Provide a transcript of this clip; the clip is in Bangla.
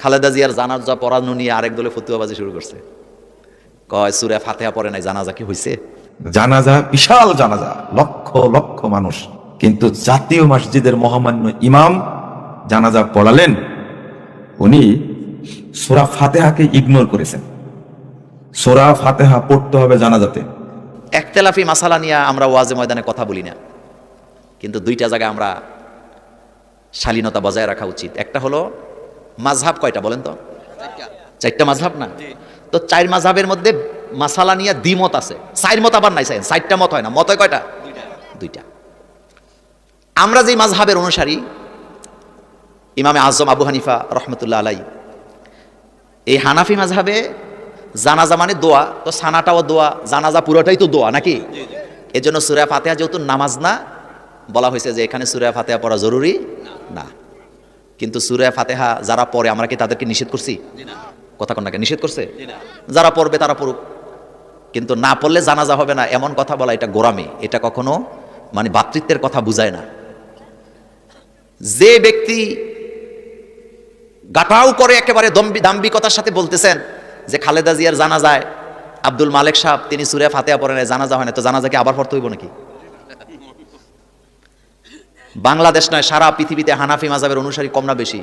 খালেদা জিয়ার জানাজা পড়ানো নিয়ে আরেক দলে ফতুয়াবাজি শুরু করছে। কয় সুরে ফাতেহা পড়ে নাই জানাজা কি হয়েছে জানাজা বিশাল জানাজা লক্ষ লক্ষ মানুষ। কিন্তু জাতীয় মসজিদের মহামান্য ইমাম জানাজা পড়ালেন উনি সোরা ফাতেহাকে ইগনোর করেছেন। সোরা ফাতেহা পড়তে হবে জানাজাতে। একতেলাফি মাসালা নিয়ে আমরা ওয়াজে ময়দানে কথা বলি না। কিন্তু দুইটা জায়গায় আমরা শালীনতা বজায় রাখা উচিত। একটা হলো মাঝহাব কয়টা বলেন তো? চারটা। মাঝহাব না? তো চার মাঝহাবের মধ্যে মাসালা নিয়ে দ্বিমত আছে। চার মত আবার নাই চাই চারটা মত হয় না। মত কয়টা? দুইটা। আমরা যেই মাঝহাবের অনুসারী ইমামে আজম আবু হানিফা রহমতুল্লাহ আলাই এই হানাফি মাঝহাবে জানাজা মানে দোয়া তো সানাটাও দোয়া জানাজা পুরোটাই তো দোয়া নাকি? এই জন্য সুরা ফাতেহা যেহেতু নামাজ না বলা হয়েছে যে এখানে সুরা ফাতেহা পড়া জরুরি? না। কিন্তু সুরা ফাতেহা যারা পড়ে আমরা কি তাদেরকে নিষেধ করছি? কথা কন্যাকে নিষেধ করছে? যারা পড়বে তারা পড়ুক। কিন্তু না পড়লে জানাজা হবে না এমন কথা বলা এটা গোরামি এটা কখনো মানে ভাতৃত্বের কথা বুঝায় না। যে ব্যক্তি গাটাও করে একেবারে দম্বি দাম্বিকতার সাথে বলতেছেন যে খালেদা জিয়ার জানা যায় আব্দুল মালেক সাহেব তিনি সুরে ফাতেহা পড়েন জানাজা হয় না তো জানাজাকে আবার পড়তে হইব নাকি? বাংলাদেশ নয় সারা পৃথিবীতে হানাফি মাজাবের অনুসারী কম না বেশি।